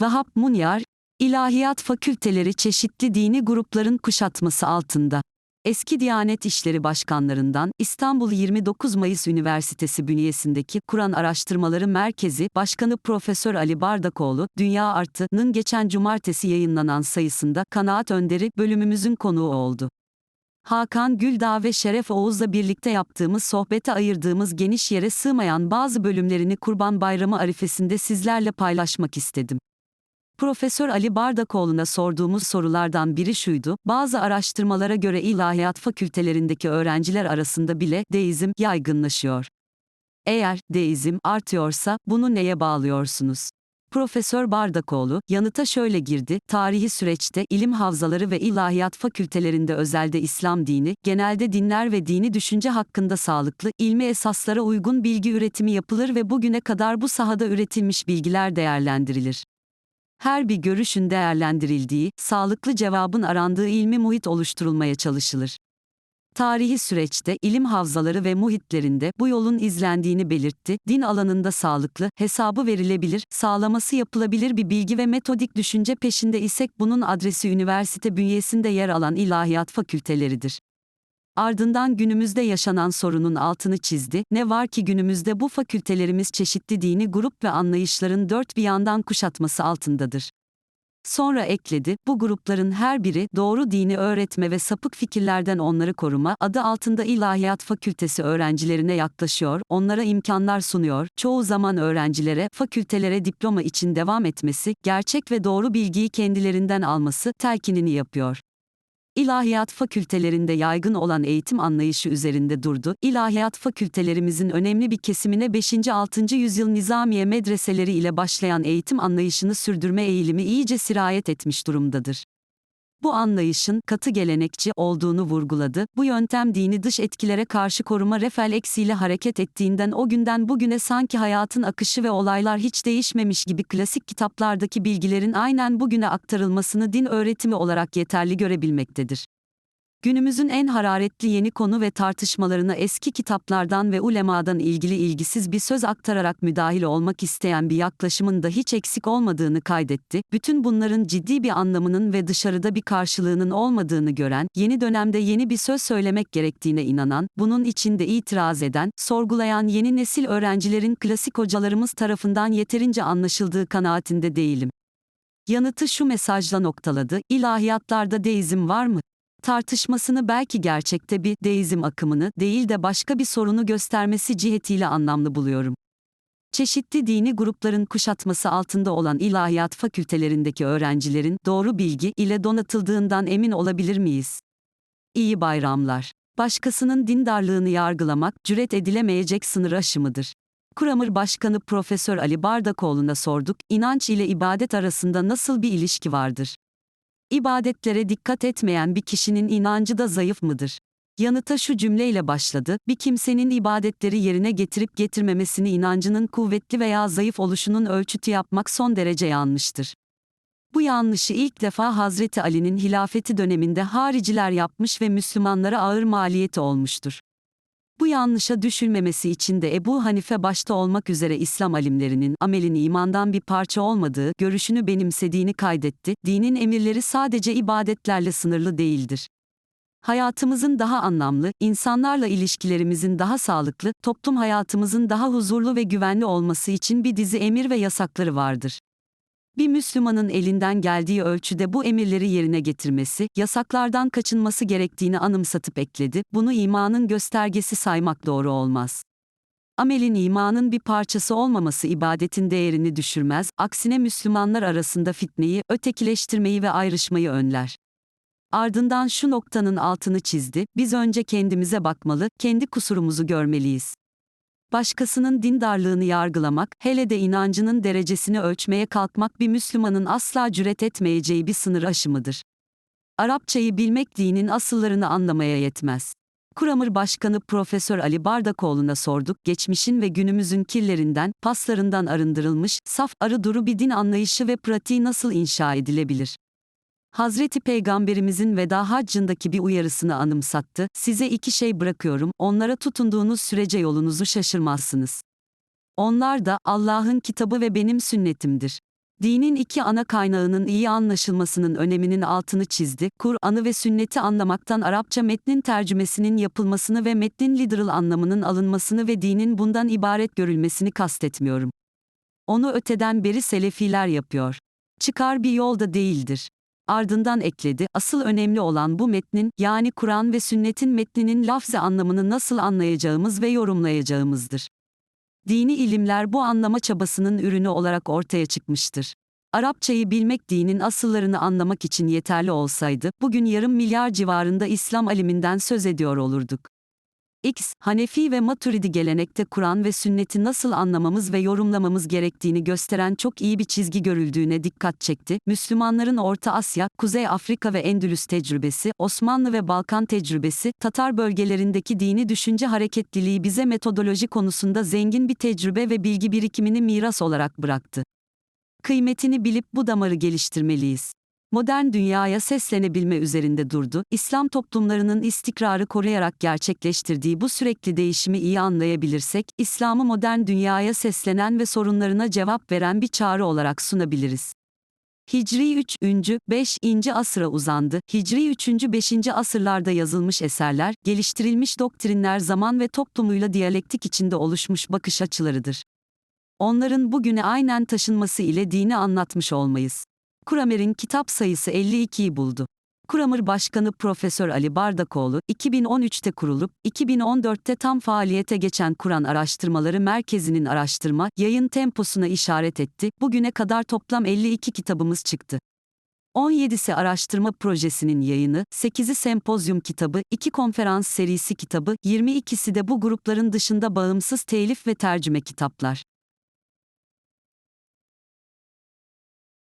Vahap Munyar, İlahiyat fakülteleri çeşitli dini grupların kuşatması altında. Eski Diyanet İşleri Başkanlarından İstanbul 29 Mayıs Üniversitesi bünyesindeki Kur'an Araştırmaları Merkezi Başkanı Profesör Ali Bardakoğlu, Dünya Artı'nın geçen cumartesi yayınlanan sayısında kanaat önderi bölümümüzün konuğu oldu. Hakan Güldağ ve Şeref Oğuz'la birlikte yaptığımız sohbete ayırdığımız geniş yere sığmayan bazı bölümlerini Kurban Bayramı arifesinde sizlerle paylaşmak istedim. Profesör Ali Bardakoğlu'na sorduğumuz sorulardan biri şuydu, bazı araştırmalara göre ilahiyat fakültelerindeki öğrenciler arasında bile deizm yaygınlaşıyor. Eğer deizm artıyorsa bunu neye bağlıyorsunuz? Profesör Bardakoğlu, yanıta şöyle girdi, tarihi süreçte ilim havzaları ve ilahiyat fakültelerinde özelde İslam dini, genelde dinler ve dini düşünce hakkında sağlıklı, ilmi esaslara uygun bilgi üretimi yapılır ve bugüne kadar bu sahada üretilmiş bilgiler değerlendirilir. Her bir görüşün değerlendirildiği, sağlıklı cevabın arandığı ilmi muhit oluşturulmaya çalışılır. Tarihi süreçte ilim havzaları ve muhitlerinde bu yolun izlendiğini belirtti. Din alanında sağlıklı, hesabı verilebilir, sağlaması yapılabilir bir bilgi ve metodik düşünce peşinde isek bunun adresi üniversite bünyesinde yer alan ilahiyat fakülteleridir. Ardından günümüzde yaşanan sorunun altını çizdi. Ne var ki günümüzde bu fakültelerimiz çeşitli dini grup ve anlayışların dört bir yandan kuşatması altındadır. Sonra ekledi, bu grupların her biri doğru dini öğretme ve sapık fikirlerden onları koruma adı altında ilahiyat fakültesi öğrencilerine yaklaşıyor, onlara imkanlar sunuyor, çoğu zaman öğrencilere, fakültelere diploma için devam etmesi, gerçek ve doğru bilgiyi kendilerinden alması telkinini yapıyor. İlahiyat fakültelerinde yaygın olan eğitim anlayışı üzerinde durdu. İlahiyat fakültelerimizin önemli bir kesimine 5. 6. yüzyıl nizamiye medreseleri ile başlayan eğitim anlayışını sürdürme eğilimi iyice sirayet etmiş durumdadır. Bu anlayışın katı gelenekçi olduğunu vurguladı. Bu yöntem dini dış etkilere karşı koruma refleksiyle hareket ettiğinden o günden bugüne sanki hayatın akışı ve olaylar hiç değişmemiş gibi klasik kitaplardaki bilgilerin aynen bugüne aktarılmasını din öğretimi olarak yeterli görebilmektedir. Günümüzün en hararetli yeni konu ve tartışmalarına eski kitaplardan ve ulemadan ilgili ilgisiz bir söz aktararak müdahil olmak isteyen bir yaklaşımın da hiç eksik olmadığını kaydetti. Bütün bunların ciddi bir anlamının ve dışarıda bir karşılığının olmadığını gören, yeni dönemde yeni bir söz söylemek gerektiğine inanan, bunun içinde itiraz eden, sorgulayan yeni nesil öğrencilerin klasik hocalarımız tarafından yeterince anlaşıldığı kanaatinde değilim. Yanıtı şu mesajla noktaladı, ilahiyatlarda deizm var mı? Tartışmasını belki gerçekte bir deizm akımını değil de başka bir sorunu göstermesi cihetiyle anlamlı buluyorum. Çeşitli dini grupların kuşatması altında olan ilahiyat fakültelerindeki öğrencilerin doğru bilgi ile donatıldığından emin olabilir miyiz? İyi bayramlar. Başkasının dindarlığını yargılamak cüret edilemeyecek sınır aşımıdır. Kuramır Başkanı Profesör Ali Bardakoğlu'na sorduk, inanç ile ibadet arasında nasıl bir ilişki vardır? İbadetlere dikkat etmeyen bir kişinin inancı da zayıf mıdır? Yanıta şu cümleyle başladı, bir kimsenin ibadetleri yerine getirip getirmemesini inancının kuvvetli veya zayıf oluşunun ölçütü yapmak son derece yanlıştır. Bu yanlışı ilk defa Hazreti Ali'nin hilafeti döneminde hariciler yapmış ve Müslümanlara ağır maliyeti olmuştur. Bu yanlışa düşülmemesi için de Ebu Hanife başta olmak üzere İslam alimlerinin amelin imandan bir parça olmadığı görüşünü benimsediğini kaydetti. Dinin emirleri sadece ibadetlerle sınırlı değildir. Hayatımızın daha anlamlı, insanlarla ilişkilerimizin daha sağlıklı, toplum hayatımızın daha huzurlu ve güvenli olması için bir dizi emir ve yasakları vardır. Bir Müslümanın elinden geldiği ölçüde bu emirleri yerine getirmesi, yasaklardan kaçınması gerektiğini anımsatıp ekledi, bunu imanın göstergesi saymak doğru olmaz. Amelin imanın bir parçası olmaması ibadetin değerini düşürmez, aksine Müslümanlar arasında fitneyi, ötekileştirmeyi ve ayrışmayı önler. Ardından şu noktanın altını çizdi, biz önce kendimize bakmalı, kendi kusurumuzu görmeliyiz. Başkasının dindarlığını yargılamak, hele de inancının derecesini ölçmeye kalkmak bir Müslümanın asla cüret etmeyeceği bir sınır aşımıdır. Arapçayı bilmek dinin asıllarını anlamaya yetmez. Kuramır Başkanı Profesör Ali Bardakoğlu'na sorduk, geçmişin ve günümüzün kirlerinden, paslarından arındırılmış, saf, arı duru bir din anlayışı ve pratiği nasıl inşa edilebilir? Hazreti Peygamberimizin veda haccındaki bir uyarısını anımsattı. Size iki şey bırakıyorum, onlara tutunduğunuz sürece yolunuzu şaşırmazsınız. Onlar da Allah'ın kitabı ve benim sünnetimdir. Dinin iki ana kaynağının iyi anlaşılmasının öneminin altını çizdi. Kur'an'ı ve sünneti anlamaktan Arapça metnin tercümesinin yapılmasını ve metnin literal anlamının alınmasını ve dinin bundan ibaret görülmesini kastetmiyorum. Onu öteden beri selefiler yapıyor. Çıkar bir yolda değildir. Ardından ekledi, asıl önemli olan bu metnin, yani Kur'an ve sünnetin metninin lafze anlamını nasıl anlayacağımız ve yorumlayacağımızdır. Dini ilimler bu anlama çabasının ürünü olarak ortaya çıkmıştır. Arapçayı bilmek dinin asıllarını anlamak için yeterli olsaydı, bugün yarım milyar civarında İslam aliminden söz ediyor olurduk. X, Hanefi ve Maturidi gelenekte Kur'an ve sünneti nasıl anlamamız ve yorumlamamız gerektiğini gösteren çok iyi bir çizgi görüldüğüne dikkat çekti. Müslümanların Orta Asya, Kuzey Afrika ve Endülüs tecrübesi, Osmanlı ve Balkan tecrübesi, Tatar bölgelerindeki dini düşünce hareketliliği bize metodoloji konusunda zengin bir tecrübe ve bilgi birikimini miras olarak bıraktı. Kıymetini bilip bu damarı geliştirmeliyiz modern dünyaya seslenebilme üzerinde durdu. İslam toplumlarının istikrarı koruyarak gerçekleştirdiği bu sürekli değişimi iyi anlayabilirsek, İslam'ı modern dünyaya seslenen ve sorunlarına cevap veren bir çağrı olarak sunabiliriz. Hicri 3. 5. asıra uzandı. Hicri 3. 5. asırlarda yazılmış eserler, geliştirilmiş doktrinler zaman ve toplumuyla diyalektik içinde oluşmuş bakış açılarıdır. Onların bugüne aynen taşınması ile dini anlatmış olmayız. Kuramer'in kitap sayısı 52'yi buldu. Kuramır Başkanı Profesör Ali Bardakoğlu, 2013'te kurulup, 2014'te tam faaliyete geçen Kur'an Araştırmaları Merkezi'nin araştırma, yayın temposuna işaret etti, bugüne kadar toplam 52 kitabımız çıktı. 17'si araştırma projesinin yayını, 8'i sempozyum kitabı, 2 konferans serisi kitabı, 22'si de bu grupların dışında bağımsız telif ve tercüme kitaplar.